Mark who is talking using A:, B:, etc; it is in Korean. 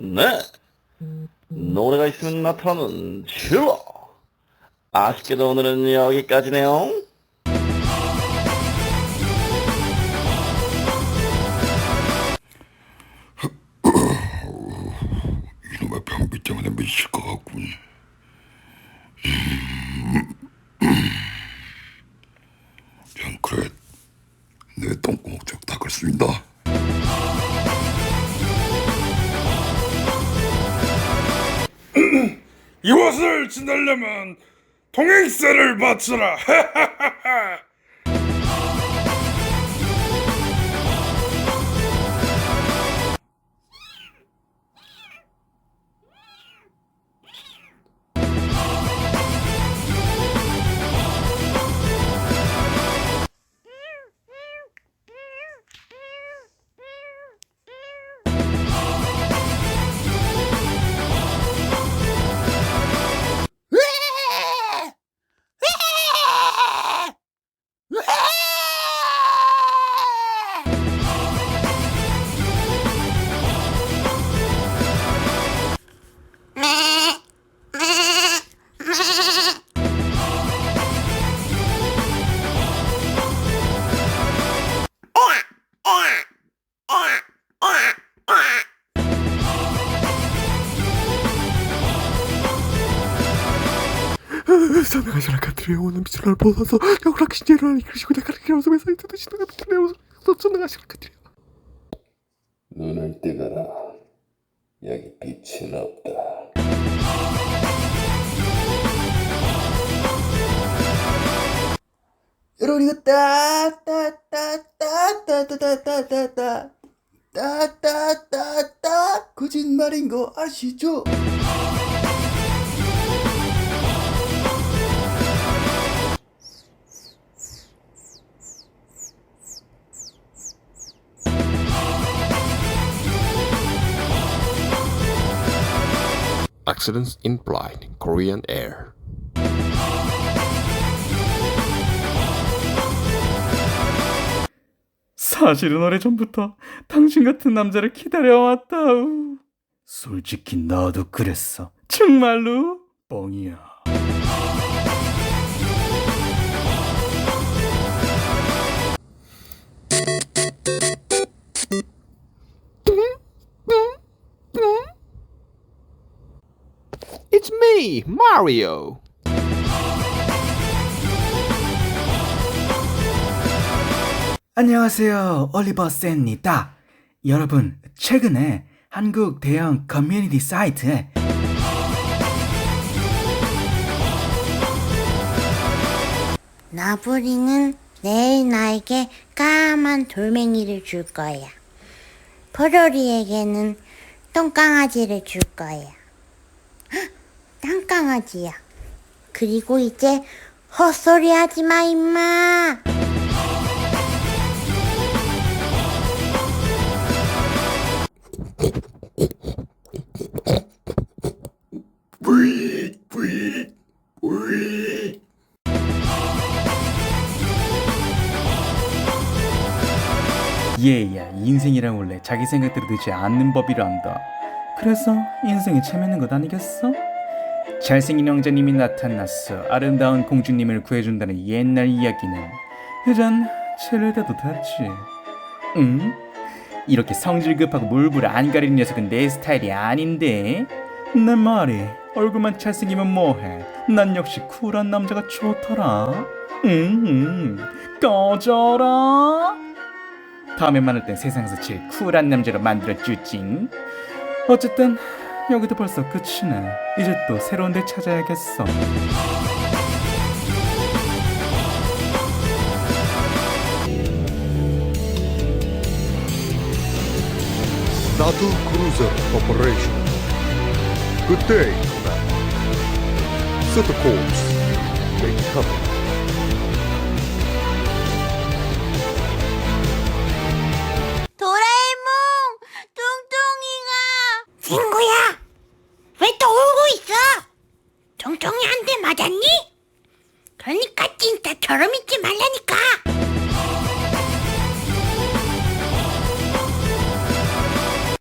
A: 네. 노래가 있으면 나타나는 킬러. 아쉽게도 오늘은 여기까지네요.
B: 이놈의 변비 때문에 미칠 것 같군. 전 그래 내 똥구멍 좀 닦을 수 있나?
C: 이곳을 지나려면 통행세를 바쳐라.
D: 사내가 시라카트레 오는 미술을 보아서 여우락 신제를 이끄시고 나가르기로 소매사 이트도 신나가 미술레오 소나가 시라카트레
B: 눈을 뜨거라. 여기 빛은 없다.
D: 여러분 이거 따따따따따따따따따따따 거짓말인 거 아시죠?
E: Accidents in Flight Korean Air
F: 사실은 오래전부터 당신 같은 남자를 기다려왔다 우. 솔직히 나도 그랬어. 정말로? 뻥이야.
E: It's me, Mario!
F: 안녕하세요. 올리버 샌입니다. 여러분, 최근에 한국 대형 커뮤니티 사이트에
G: 나부리는 내일 나에게 까만 돌멩이를 줄 거야. 포로리에게는 똥강아지를 줄 거야. 헉, 땅강아지야. 그리고 이제 헛소리 하지 마, 임마.
F: 얘야 인생이란 원래 자기 생각대로 되지 않는 법이란다. 그래서 인생이 재밌는 것 아니겠어? 잘생긴 왕자님이 나타났어. 아름다운 공주님을 구해준다는 옛날 이야기는 이젠 칠레대도 됐지. 응? 이렇게 성질 급하고 물불 안 가리는 녀석은 내 스타일이 아닌데. 내 말이 얼굴만 잘생기면 뭐해? 난 역시 쿨한 남자가 좋더라. 응, 응. 꺼져라. 다음에 만날 땐 세상에서 제일 쿨한 남자로 만들어주지. 어쨌든 여기도 벌써 끝이네. 이제 또 새로운 데 찾아야겠어.
H: Natu Cruiser Operation. Good day, Commander. Set the course. Make cover.
G: 대 맞았니? 그러니까 진짜 저럼 있지 말라니까!